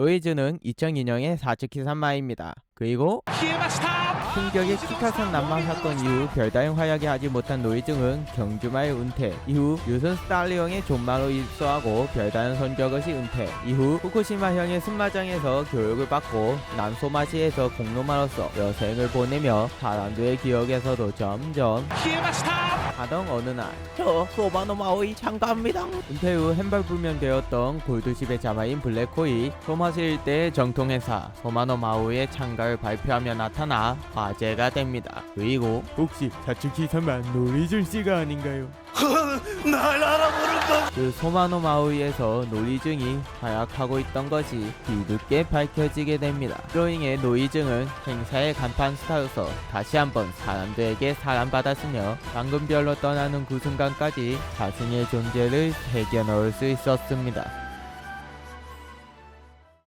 노이즈는 2002년의 사츠키 산마입니다. 그리고 충격의 키카산 난만 사건 이후 별다른 활약이 하지 못한 노이증은 경주마의 은퇴 이후 유선 스타리용의 존마로 입소하고 별다른 성적을 시 은퇴 이후 후쿠시마형의 승마장에서 교육을 받고 난소마시에서 공로마로서 여생을 보내며 사람들의 기억에서도 점점 하던 어느 날 저 소바노 마오이 참가합니다. 은퇴 후 햄벌불명 되었던 골드십의 자마인 블랙코이 소마시 일대의 정통회사 소마노 마오의 창가 를 발표하며 나타나 화제가 됩니다 그리고 혹시 사츠키 사만 노리줄 씨가 아닌가요? 날 알아보는 그 소마노 마오이에서 노리증이 활약하고 있던 것이 뒤늦게 밝혀지게 됩니다. 드로잉의 노이증은 행사의 간판 스타로서 다시 한번 사람들에게 사랑받았으며 방금별로 떠나는 그 순간까지 자신의 존재를 새겨 넣을 수 있었습니다.